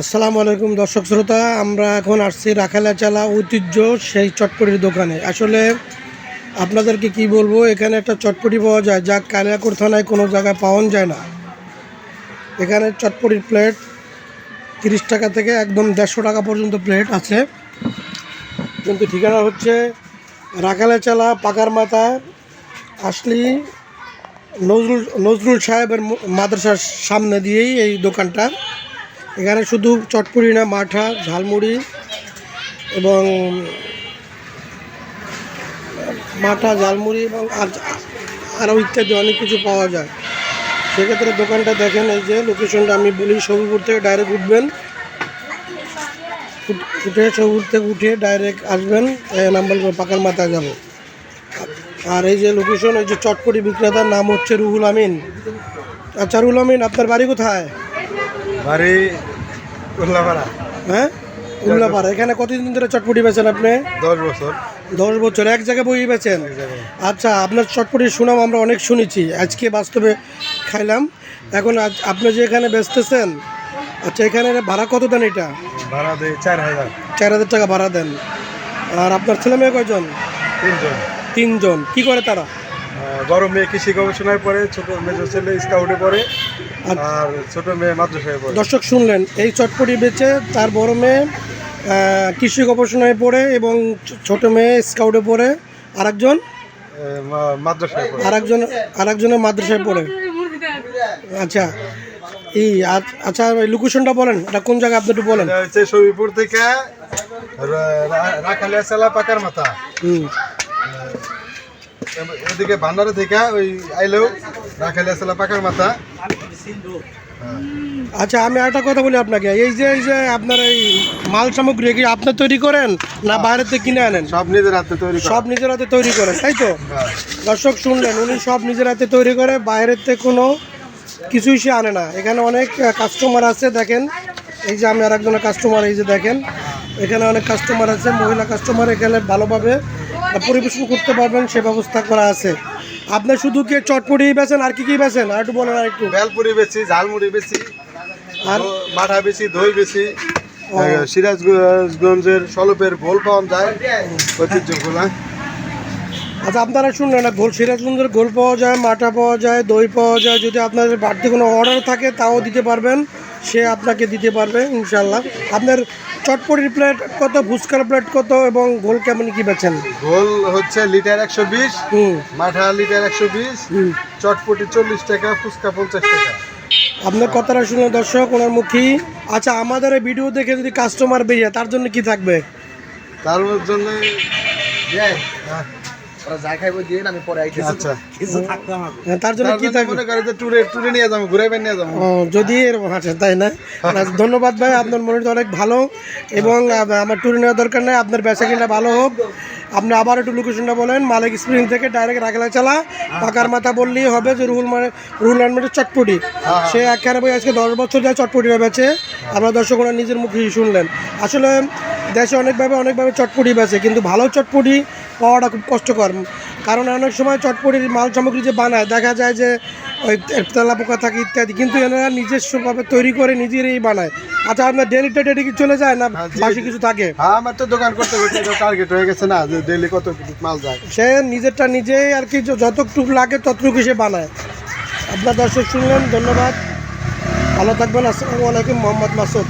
আসসালামু আলাইকুম দর্শক শ্রোতা, আমরা এখন আসছি রাখালা চালা ঐতিহ্য সেই চটপটির দোকানে। আসলে আপনাদেরকে কি বলব, এখানে একটা চটপটি পাওয়া যায়, যা কালিয়াকুর থানায় কোনো জায়গায় পাওয়া যায় না। এখানে চটপটির প্লেট তিরিশ টাকা থেকে একদম দেড়শো টাকা পর্যন্ত প্লেট আছে। কিন্তু ঠিকানা হচ্ছে রাখালা চালা পাকার মাথা আসলি নজরুল নজরুল সাহেবের মাদ্রাসার সামনে দিয়েই এই দোকানটা। এখানে শুধু চটপুরি না, মাঠা, ঝালমুড়ি এবং মাঠা, ঝালমুড়ি এবং আর- আরও ইত্যাদি অনেক কিছু পাওয়া যায়। সেক্ষেত্রে দোকানটা দেখেন, এই যে লোকেশনটা আমি বলি সবুপুর থেকে ডাইরেক্ট উঠবেন। উঠে সবুর থেকে উঠে ডাইরেক্ট আসবেন নাম্বার পাকার মাথায় যাব। আর এই যে লোকেশন ওই যে চটপটি বিক্রেতার নাম হচ্ছে রুহুল আমিন। আচ্ছা রুহুল আমিন, আপনার বাড়ি কোথায়? বাড়ি উল্লাপাড়া। হ্যাঁ? উল্লাপাড়া। এখানে কতদিন ধরে চটপটি বেছেন আপনি? দশ বছর। দশ বছর। এক জায়গায় বই বেছেন আচ্ছা আপনার চটপটির সুনাম আমরা অনেক শুনেছি। আজকে বাস্তবে খাইলাম। এখন আজ আপনি যে এখানে বেচতেছেন আচ্ছা এখানে ভাড়া কত দেন এটা? ভাড়া দেয় চার হাজার। চার হাজার টাকা ভাড়া দেন। আর আপনার ছেলে মেয়ে কয়জন? তিনজন। তিনজন। কি করে তারা? বড় মেয়ে কৃষি গবেষণায় পড়ে ছোট মেজো ছেলে স্কাউটে পড়ে আর ছোট মেয়ে মাদ্রাসায় পড়ে। দর্শক শুনলেন এই চটপটি বেচে তার বড় মেয়ে কৃষি গবেষণায় পড়ে এবং ছোট মেয়ে স্কাউটে পড়ে। আরেকজন? মাদ্রাসায় পড়ে। আরেকজন আরেকজনের মাদ্রাসায় পড়ে। আচ্ছা এই আচ- আচ্ছা ওই লোকেশনটা বলেন এটা কোন জায়গায় আপনি একটু বলেন। হচ্ছে সবিপুর থেকে রাখালিয়া সেলা পাকার মাথা। হুম। এদিকে ভান্ডারে থেকে ওই আইলেও রাখালিয়া সেলা পাকার মাথা। আচ্ছা আমি একটা কথা বলি আপনাকে এই যে এই যে আপনার এই মাল সামগ্রী কি আপনি তৈরি করেন না বাইরে থেকে কিনে আনেন সব নিজের হাতে তৈরি। সব নিজের হাতে তৈরি করেন তাই তো হ্যাঁ। দর্শক শুনলেন উনি সব নিজের হাতে তৈরি করে বাইরের থেকে কোনো কিছুই সে আনে না এখানে অনেক কাস্টমার আছে দেখেন এই যে আমি আর একজনের কাস্টমার এই যে দেখেন এখানে অনেক কাস্টমার আছে মহিলা কাস্টমার এখানে ভালোভাবে পরিবেশন করতে পারবেন সে ব্যবস্থা করা আছে। আপনি শুধু কি চটপটি বেছেন আর কি কি বেছেন আর একটু বলেন আর একটু। বেলপুরি বেশি ঝালমুড়ি বেছি আর? মাঠা বেশি দই বেশি সিরাজগঞ্জের সলপের ভোল পাওয়া যায় ঐতিহ্যগুলা। আচ্ছা আপনারা শুনলেন না গোল সিরাজগঞ্জের গোল পাওয়া যায় মাঠা পাওয়া যায় দই পাওয়া যায় যদি আপনাদের বাড়তি কোনো অর্ডার থাকে তাও দিতে পারবেন সে আপনাকে দিতে পারবে ইনশাল্লাহ আপনার চটপটির প্লেট কত ফুচকার প্লেট কত এবং গোল কেমন কি বেছেন গোল হচ্ছে লিটার একশো বিশ হুম। মাঠা লিটার একশো বিশ হুম। চটপটি চল্লিশ টাকা ফুচকা পঞ্চাশ টাকা। আপনার কথাটা শুনে দর্শক ওনার মুখী। আচ্ছা আমাদের এই ভিডিও দেখে যদি কাস্টমার বেরিয়ে তার জন্য কি থাকবে? তার জন্য যাই খাইবো দিয়ে আমি পরে আচ্ছা। কিছু থাকতো আমার হ্যাঁ, তার জন্য কি থাকবে? মনে করে যে ট্যুরে ট্যুরে নিয়ে যাব ঘুরে বের নিয়ে যাব। যদি এরকম আছে তাই না? ধন্যবাদ ভাই আপনার মনিটা অনেক ভালো এবং আমার ট্যুরে নেওয়ার দরকার নেই আপনার বেচা কিনা ভালো হোক। আপনি আবার একটু লোকেশনটা বলেন মালিক স্প্রিং থেকে ডাইরেক্ট রাখলা চালা পাকার মাথা বললেই হবে যে রুহুল মানে রুহুল আহমেদের চটপটি। সে একখানে বই আজকে দশ বছর যায় চটপটিটা বেচে আমরা দর্শক ওনার নিজের মুখে শুনলেন। আসলে দেশে অনেকভাবে অনেকভাবে চটপটি বেচে কিন্তু ভালো চটপটি পাওয়াটা খুব কষ্টকর। কারণ অনেক সময় চটপটির মাল সামগ্রী যে বানায় দেখা যায় যে ওই তেলা পোকা থাকে ইত্যাদি কিন্তু এনারা নিজস্বভাবে তৈরি করে নিজেরই বানায়। আচ্ছা আপনার ডেলি কি চলে যায় না হ্যাঁ, বাসি কিছু থাকে? হ্যাঁ আমার তো দোকান করতে করতে টার্গেট হয়ে গেছে না যে ডেলি কত মাল যায়। সে নিজেরটা নিজেই আর কি যতটুকু লাগে ততটুকু সে বানায়। আপনার দর্শক শুনলেন ধন্যবাদ। ভালো থাকবেন আসসালামু আলাইকুম মোহাম্মদ মাসুদ।